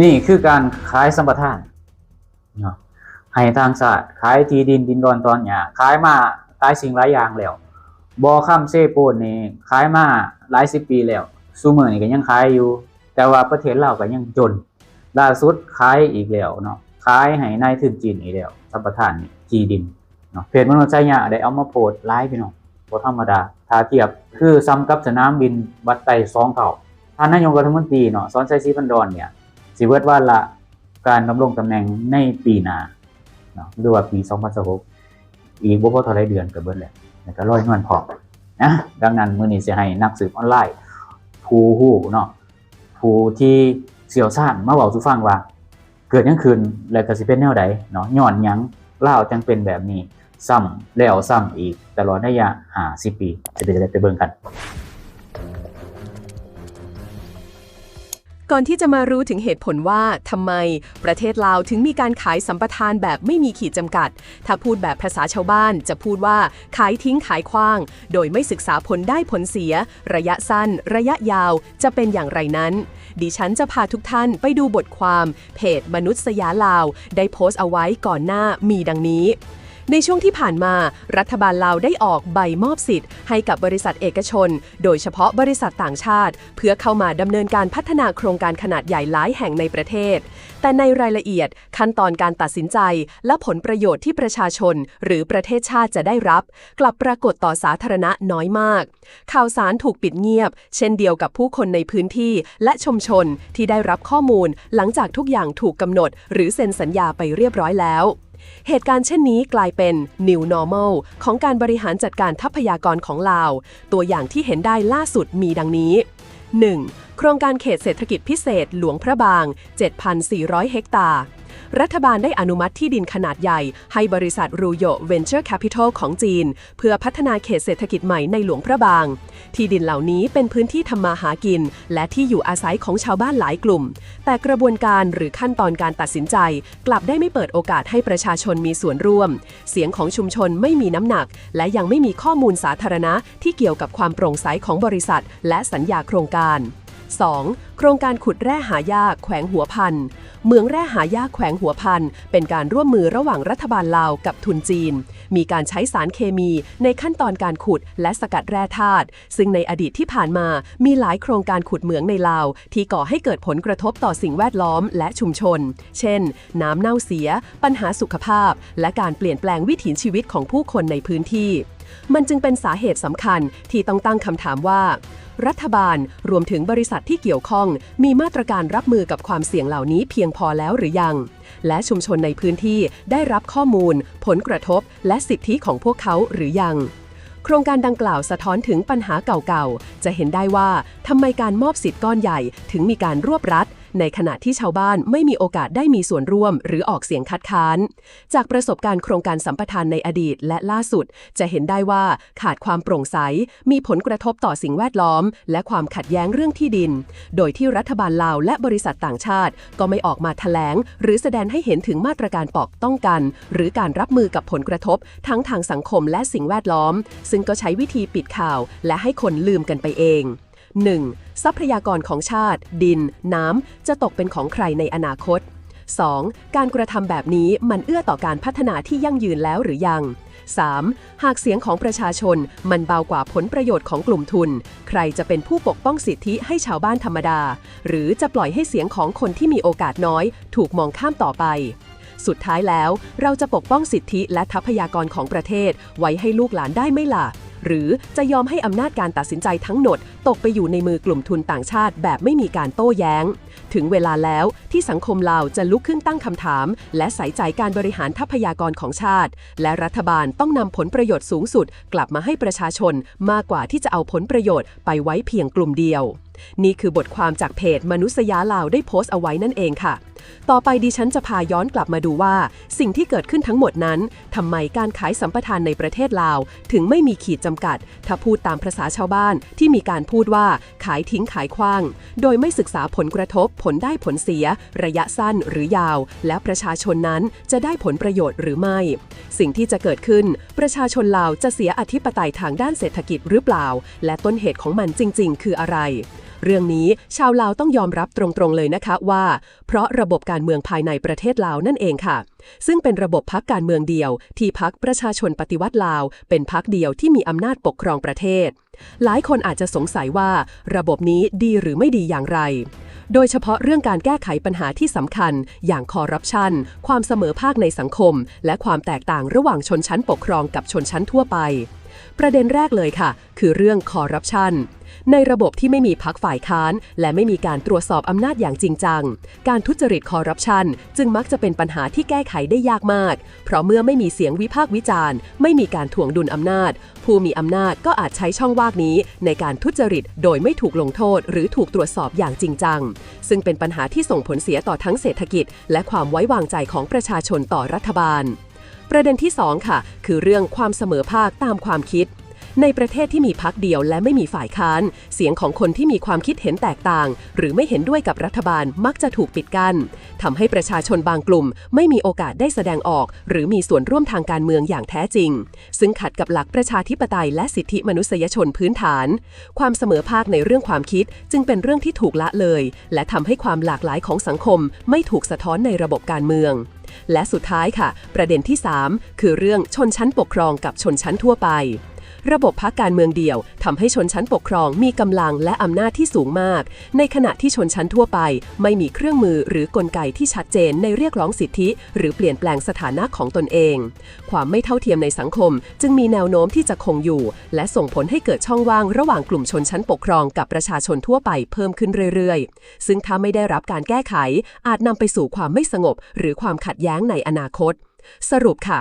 นี่คือการขายสัมปทานเนาะให้ทางศาสตร์ขายที่ดินดินดอนตอนหยาขายมาหลายสิ่งหลายอย่างแล้วบอค้ำเซโปนนี่ขายมาหลายสิบปีแล้วซูเมอร์นี่ก็ยังขายอยู่ แต่ว่าประเทศเราก็ยังจนล่าสุดขายอีกแล้วเนาะขายให้นายทุนจีนอีกแล้วสัมปทานนี่ที่ดินเนาะเพจมนุษย์ใจยะได้เอามาโพสไลฟ์พี่น้องบ่ธรรมดาถ้าเทียบคือซ้ำกับสนามบินวัดไต่สองเท่าท่านนายกรัฐมนตรีเนาะสอนชัยศรีพันดอนเนี่ย สิเวิร์ดว่าละการดำรงตำแหน่งในปีหน้าเนาะหรือว่าปี 2026อีกบ่พอเท่าไรเดือนก็เบิดแล้วแล้วก็ร้อยเงินพอนะดังนั้นมื้อนี้สิให้นักสืบออนไลน์ผู้ฮู้เนาะผู้ที่เสี่ยวซ่านมาเว้าสู่ฟังว่า เกิดยังขึ้นแล้วก็สิเป็นแนวใดเนาะย้อนหยังเล่าจังเป็นแบบนี้ ซ้ำแล้วซ้ำอีกตลอดระยะ50ปีจะเป็นจังไดไปเบิ่งกัน ก่อนที่จะมารู้ถึงเหตุผลว่าทำไมประเทศลาวถึงมีการขายสัมปทานแบบไม่มีขีดจำกัด ถ้าพูดแบบภาษาชาวบ้านจะพูดว่าขายทิ้งขายขว้าง โดยไม่ศึกษาผลได้ผลเสีย ระยะสั้น ระยะยาวจะเป็นอย่างไรนั้น ดิฉันจะพาทุกท่านไปดูบทความ เพจมนุษยาลาว ได้โพสต์เอาไว้ก่อนหน้ามีดังนี้ ในช่วงที่ผ่านมา รัฐบาลลาวได้ออกใบมอบสิทธิ์ ให้กับบริษัทเอกชน โดยเฉพาะบริษัทต่างชาติ เพื่อเข้ามาดำเนินการพัฒนาโครงการขนาดใหญ่หลายแห่งในประเทศ แต่ในรายละเอียดขั้นตอนการตัดสินใจ และผลประโยชน์ที่ประชาชน หรือประเทศชาติจะได้รับ กลับปรากฏต่อสาธารณะน้อยมาก ข่าวสารถูกปิดเงียบ เช่นเดียวกับผู้คนในพื้นที่และชุมชนที่ได้รับข้อมูล หลังจากทุกอย่างถูกกำหนด หรือเซ็นสัญญาไปเรียบร้อยแล้ว เหตุการณ์เช่นนี้กลายเป็น new normal ของการบริหารจัดการทรัพยากรของลาว ตัวอย่างที่เห็นได้ล่าสุดมีดังนี้ 1. โครงการเขตเศรษฐกิจพิเศษหลวงพระบาง 7,400 เฮกตาร์ รัฐบาลได้อนุมัติที่ดินขนาดใหญ่ ให้บริษัทรูโยเวนเจอร์แคปิตอลของจีน เพื่อพัฒนาเขตเศรษฐกิจใหม่ในหลวงพระบาง ที่ดินเหล่านี้เป็นพื้นที่ทำมาหากิน และที่อยู่อาศัยของชาวบ้านหลายกลุ่ม แต่กระบวนการหรือขั้นตอนการตัดสินใจ กลับได้ไม่เปิดโอกาสให้ประชาชนมีส่วนร่วม เสียงของชุมชนไม่มีน้ำหนัก และยังไม่มีข้อมูลสาธารณะที่เกี่ยวกับความโปร่งใสของบริษัท และสัญญาโครงการ 2. โครงการขุดแร่หายากแขวงหัวพัน เมืองแร่หายากแขวงหัวพัน เป็นการร่วมมือระหว่างรัฐบาลลาวกับทุนจีน มีการใช้สารเคมีในขั้นตอนการขุดและสกัดแร่ธาตุ ซึ่งในอดีตที่ผ่านมา มีหลายโครงการขุดเหมืองในลาว ที่ก่อให้เกิดผลกระทบต่อสิ่งแวดล้อมและชุมชน เช่น น้ำเน่าเสีย ปัญหาสุขภาพ และการเปลี่ยนแปลงวิถีชีวิตของผู้คนในพื้นที่ มันจึงเป็นสาเหตุสำคัญที่ต้องตั้งคำถามว่า รัฐบาลรวมถึงบริษัทที่เกี่ยวข้อง มีมาตรการรับมือกับความเสี่ยงเหล่านี้เพียงพอแล้วหรือยัง และชุมชนในพื้นที่ได้รับข้อมูล ผลกระทบ และสิทธิของพวกเขาหรือยังโครงการดังกล่าวสะท้อนถึงปัญหาเก่าๆ จะเห็นได้ว่าทำไมการมอบสิทธิ์ก้อนใหญ่ถึงมีการรวบรัด ในขณะที่ชาวบ้านไม่มีโอกาสได้มีส่วนร่วม หรือออกเสียงคัดค้าน จากประสบการณ์โครงการสัมปทานในอดีตและล่าสุด จะเห็นได้ว่าขาดความโปร่งใส มีผลกระทบต่อสิ่งแวดล้อม และความขัดแย้งเรื่องที่ดิน โดยที่รัฐบาลลาวและบริษัทต่างชาติ ก็ไม่ออกมาแถลง หรือแสดงให้เห็นถึงมาตรการปอกต้องกัน หรือการรับมือกับผลกระทบ ทั้งทางสังคมและสิ่งแวดล้อม ซึ่งก็ใช้วิธีปิดข่าว และให้คนลืมกันไปเอง 1. ทรัพยากรของชาติ ดิน น้ำ จะตกเป็นของใครในอนาคต 2. การกระทำแบบนี้มันเอื้อต่อการพัฒนาที่ยั่งยืนแล้วหรือยัง 3. หากเสียงของประชาชนมันเบากว่าผลประโยชน์ของกลุ่มทุน ใครจะเป็นผู้ปกป้องสิทธิให้ชาวบ้านธรรมดา หรือจะปล่อยให้เสียงของคนที่มีโอกาสน้อย ถูกมองข้ามต่อไป สุดท้ายแล้ว เราจะปกป้องสิทธิและทรัพยากรของประเทศ ไว้ให้ลูกหลานได้ไหมล่ะ หรือจะยอมให้อำนาจการตัดสินใจทั้งหมด ตกไปอยู่ในมือกลุ่มทุนต่างชาติแบบไม่มีการโต้แย้ง ถึงเวลาแล้วที่สังคมลาวจะลุกขึ้นตั้งคำถาม และใส่ใจการบริหารทรัพยากรของชาติ และรัฐบาลต้องนำผลประโยชน์สูงสุด กลับมาให้ประชาชนมากกว่าที่จะเอาผลประโยชน์ไปไว้เพียงกลุ่มเดียว นี่คือบทความจากเพจมนุษยาลาวได้โพสต์เอาไว้นั่นเองค่ะ ต่อไปดิฉันจะพาย้อนกลับมาดูว่า สิ่งที่เกิดขึ้นทั้งหมดนั้นทำไมการขายสัมปทานในประเทศลาว ถึงไม่มีขีดจำกัด ถ้าพูดตามภาษาชาวบ้านที่มีการพูดว่าขายทิ้งขายขว้าง โดยไม่ศึกษาผลกระทบ ผลได้ผลเสีย ระยะสั้นหรือยาว แล้วประชาชนนั้นจะได้ผลประโยชน์หรือไม่ สิ่งที่จะเกิดขึ้น ประชาชนลาวจะเสียอธิปไตยทางด้านเศรษฐกิจหรือเปล่า และต้นเหตุของมันจริง ๆ คืออะไร เรื่องนี้ชาวลาวต้องยอมรับตรงๆเลยนะคะว่า เพราะระบบการเมืองภายในประเทศลาวนั่นเองค่ะ ซึ่งเป็นระบบพักการเมืองเดียว ที่พักประชาชนปฏิวัติลาว เป็นพักเดียวที่มีอำนาจปกครองประเทศ หลายคนอาจจะสงสัยว่า ระบบนี้ดีหรือไม่ดีอย่างไรโดยเฉพาะเรื่องการแก้ไขปัญหาที่สำคัญ อย่างคอร์รัปชัน ความเสมอภาคในสังคม และความแตกต่างระหว่างชนชั้นปกครองกับชนชั้นทั่วไป ประเด็นแรกเลยค่ะ คือเรื่องคอร์รัปชัน ในระบบที่ไม่มีพักฝ่ายค้าน และไม่มีการตรวจสอบอำนาจอย่างจริงจัง การทุจริตคอร์รัปชัน จึงมักจะเป็นปัญหาที่แก้ไขได้ยากมาก เพราะเมื่อไม่มีเสียงวิพากษ์วิจารณ์ ไม่มีการถ่วงดุลอำนาจ ผู้มีอำนาจก็อาจใช้ช่องว่างนี้ ในการทุจริตโดยไม่ถูกลงโทษ หรือถูกตรวจสอบอย่างจริงจัง ซึ่งเป็นปัญหาที่ส่งผลเสียต่อทั้งเศรษฐกิจ และความไว้วางใจของประชาชนต่อรัฐบาล ประเด็นที่ 2 ค่ะ คือเรื่องความเสมอภาคตามความคิด ในประเทศที่มีพักเดียวและไม่มีฝ่ายค้าน เสียงของคนที่มีความคิดเห็นแตกต่าง หรือไม่เห็นด้วยกับรัฐบาลมักจะถูกปิดกัน้นทำให้ประชาชนบางกลุ่ม ไม่มีโอกาสได้แสดงออก หรือมีส่วนร่วมทางการเมืองอย่างแท้จริง ซึ่งขัดกับหลักประชาธิปไตยและสิทธิมนุษยชนพื้นฐาน ความเสมอภาคในเรื่องความคิดจึงเป็นเรื่องที่ถูกละเลย และทำให้ความหลากหลายของสังคม ไม่ถูกสะท้อนในระบบการเมืองและสุดท้ายค่ะ ประเด็นที่ 3 คือเรื่องชนชั้นปกครองกับชนชั้นทั่วไป ระบบพักการเมืองเดี่ยวทำให้ชนชั้นปกครองมีกำลังและอำนาจที่สูงมาก ในขณะที่ชนชั้นทั่วไป ไม่มีเครื่องมือหรือกลไกที่ชัดเจนในเรียกร้องสิทธิ หรือเปลี่ยนแปลงสถานะของตนเอง ความไม่เท่าเทียมในสังคม จึงมีแนวโน้มที่จะคงอยู่ และส่งผลให้เกิดช่องว่างระหว่างกลุ่มชนชั้นปกครองกับประชาชนทั่วไปเพิ่มขึ้นเรื่อยๆ ซึ่งถ้าไม่ได้รับการแก้ไข อาจนำไปสู่ความไม่สงบ หรือความขัดแย้งในอนาคต สรุปค่ะ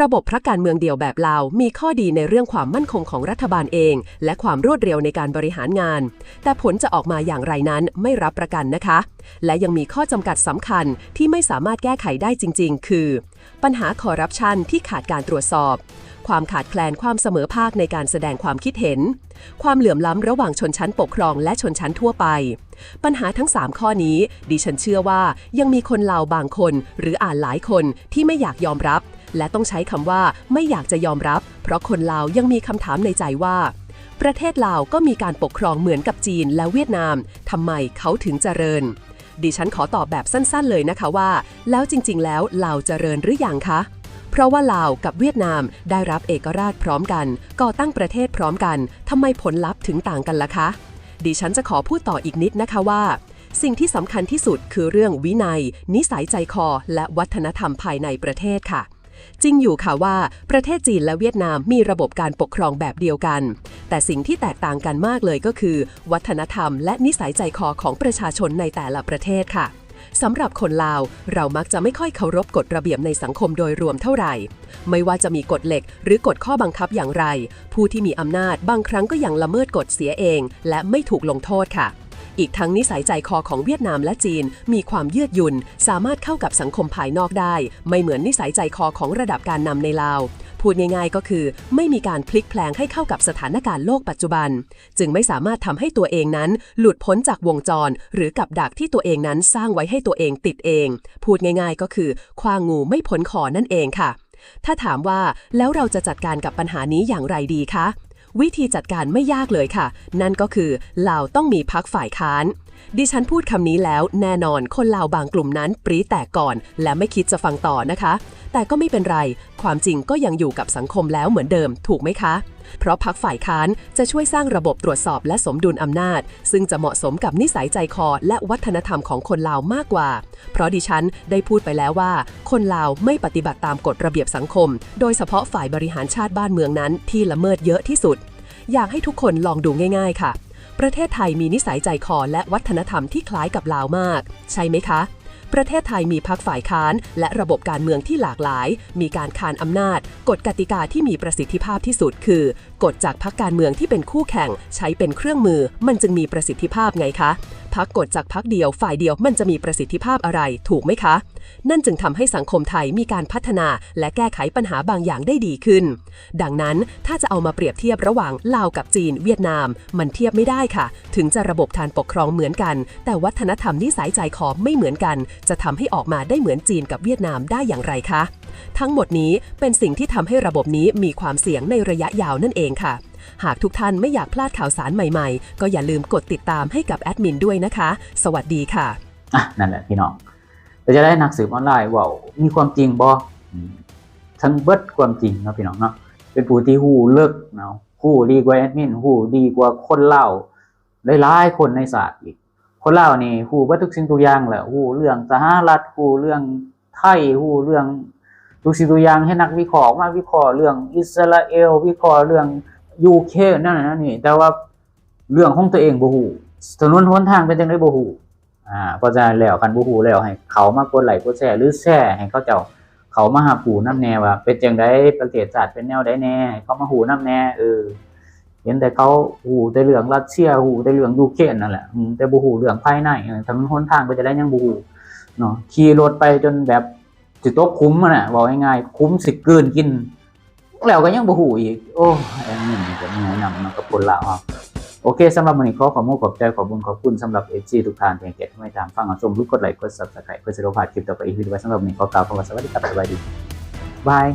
ระบบพระการเมืองเดี่ยวแบบลาว มีข้อดีในเรื่องความมั่นคงของรัฐบาลเอง และความรวดเร็วในการบริหารงาน แต่ผลจะออกมาอย่างไรนั้นไม่รับประกันนะคะ และยังมีข้อจำกัดสำคัญที่ไม่สามารถแก้ไขได้จริง ๆ คือ ปัญหาคอร์รัปชันที่ขาดการตรวจสอบ ความขาดแคลนความเสมอภาคในการแสดงความคิดเห็น ความเหลื่อมล้ำระหว่างชนชั้นปกครองและชนชั้นทั่วไป ปัญหาทั้ง 3 ข้อนี้ ดิฉันเชื่อว่ายังมีคนลาวบางคน หรืออ่านหลายคนที่ไม่อยากยอมรับ และต้องใช้คำว่าไม่อยากจะยอมรับ เพราะคนลาวยังมีคำถามในใจว่า ประเทศลาวก็มีการปกครองเหมือนกับจีนและเวียดนามทำไมเขาถึงเจริญ ดิฉันขอตอบแบบสั้นๆเลยนะคะว่า แล้วจริง ๆ แล้วลาวเจริญหรืออยังคะเพราะว่าลาวกับเวียดนามได้รับเอกราชพร้อมกัน ก่อตั้งประเทศพร้อมกันทำไมผลลัพธ์ถึงต่างกันล่ะคะ ดิฉันจะขอพูดต่ออีกนิดนะคะว่า สิ่งที่สำคัญที่สุดคือเรื่องวินัย นิสัยใจคอ และวัฒนธรรมภายในประเทศค่ะ จริงอยู่ค่ะว่า ประเทศจีนและเวียดนามมีระบบการปกครองแบบเดียวกัน แต่สิ่งที่แตกต่างกันมากเลยก็คือ วัฒนธรรมและนิสัยใจคอของประชาชนในแต่ละประเทศค่ะสำหรับคนลาว เรามักจะไม่ค่อยเคารพกฎระเบียบในสังคมโดยรวมเท่าไหร่ ไม่ว่าจะมีกฎเหล็กหรือกฎข้อบังคับอย่างไร ผู้ที่มีอำนาจบางครั้งก็ยังละเมิดกฎเสียเอง และไม่ถูกลงโทษค่ะ อีกทั้งนิสัยใจคอของเวียดนามและจีน มีความยืดหยุ่น สามารถเข้ากับสังคมภายนอกได้ ไม่เหมือนนิสัยใจคอของระดับการนำในลาว พูดง่ายๆก็คือ ไม่มีการพลิกแพลงให้เข้ากับสถานการณ์โลกปัจจุบัน จึงไม่สามารถทำให้ตัวเองนั้น หลุดพ้นจากวงจร หรือกับดักที่ตัวเองนั้นสร้างไว้ให้ตัวเองติดเอง พูดง่ายๆ ก็คือคว้างงูไม่พ้นคอนั่นเองค่ะถ้าถามว่าแล้วเราจะจัดการกับปัญหานี้อย่างไรดีคะ วิธีจัดการไม่ยากเลยค่ะ นั่นก็คือเราต้องมีพักฝ่ายค้าน ดิฉันพูดคำนี้แล้วแน่นอนคนลาวบางกลุ่มนั้นปรีแตกก่อน และไม่คิดจะฟังต่อนะคะ แต่ก็ไม่เป็นไร ความจริงก็ยังอยู่กับสังคมแล้วเหมือนเดิม ถูกไหมคะ เพราะพักฝ่ายค้านจะช่วยสร้างระบบตรวจสอบและสมดุลอำนาจ ซึ่งจะเหมาะสมกับนิสัยใจคอและวัฒนธรรมของคนลาวมากกว่า เพราะดิฉันได้พูดไปแล้วว่า คนลาวไม่ปฏิบัติตามกฎระเบียบสังคม โดยเฉพาะฝ่ายบริหารชาติบ้านเมืองนั้นที่ละเมิดเยอะที่สุดอยากให้ทุกคนลองดูง่าย ๆ ค่ะ ประเทศไทยมีนิสัยใจคอและวัฒนธรรมที่คล้ายกับลาวมาก ใช่ไหมคะ ประเทศไทยมีพักฝ่ายค้าน และระบบการเมืองที่หลากหลาย มีการคานอำนาจ กฎกติกาที่มีประสิทธิภาพที่สุดคือ กฎจากพักการเมืองที่เป็นคู่แข่ง ใช้เป็นเครื่องมือ มันจึงมีประสิทธิภาพไงคะพักกฎจากพักเดียวฝ่ายเดียวมันจะมีประสิทธิภาพอะไรถูกไหมคะ นั่นจึงทำให้สังคมไทยมีการพัฒนาและแก้ไขปัญหาบางอย่างได้ดีขึ้น ดังนั้นถ้าจะเอามาเปรียบเทียบระหว่างลาวกับจีน เวียดนาม มันเทียบไม่ได้ค่ะ ถึงจะระบบการปกครองเหมือนกัน แต่วัฒนธรรมนิสัยใจคอไม่เหมือนกันจะทำให้ออกมาได้เหมือนจีนกับเวียดนามได้อย่างไรคะ ทั้งหมดนี้เป็นสิ่งที่ทำให้ระบบนี้มีความเสี่ยงในระยะยาวนั่นเองค่ะ หากทุกท่านไม่อยากพลาดข่าวสารใหม่ๆ ก็อย่าลืมกดติดตามให้กับแอดมินด้วยนะคะ สวัสดีค่ะอะนั่นแหละพี่น้องเราจะได้นักสืบออนไลน์ว่ามีความจริงบ่อืมทั้งเบิดความจริงนะพี่น้องเนาะเป็นผู้ที่ฮู้เลิกเนาะฮู้ดีกว่าแอดมินฮู้ดีกว่าคนเล่าหลายๆคนในศาสตร์อีก คนเล่านี่ฮู้เบิดทุกสิ่งทุกอย่างแหละฮู้เรื่องสหรัฐฮู้เรื่องไทยฮู้เรื่องทุกสิ่งทุกอย่างให้นักวิเคราะห์มาวิเคราะห์เรื่องอิสราเอลวิเคราะห์เรื่องยูเคนั่นนั่นนี่แต่ว่าเรื่องของตัวเองบ่ฮู้ถนนหนทางเป็นจังได๋บ่ฮู้อ่าเพราะฉะนั้นแล้วคันผู้ฮู้แล้วให้เขามากดไลค์กดแชร์หรือแชร์ให้เขาเจ้าเขามาหาผู้นํแน่ว่าเป็นจังไดประเทศชาติเป็นแนวใดแน่เขามาฮู้นํแน่เออ เห็นแต่เขาฮู้แต่เรื่องรัสเซียฮู้แต่เรื่องยูเครนนั่นแหละแต่บ่ฮู้เรื่องภายในเออถนนหนทางก็จะได้ยังบ่ฮู้เนาะขี่รถไปจนแบบสิตกคุ้มอะน่ะเว้าง่ายๆคุ้มสิกลืนกิน แล้วก็ยังบ่ฮู้อีก โอ้อันนี้มันก็มีให้นำมากับคนลาวเฮาโอเคสำหรับวันนี้ขอขอบคุณขอบใจขอบคุณขอบคุณสำหรับเอจีทุกท่านที่เกียรติให้ตามฟังรับชมรูปกดไลค์กดซับสไครต์เพื่อจะได้พลาดคลิปต่อไปอีกทีด้วยสำหรับวันนี้ขอกล่าวคำว่าสวัสดีครับสวัสดีบาย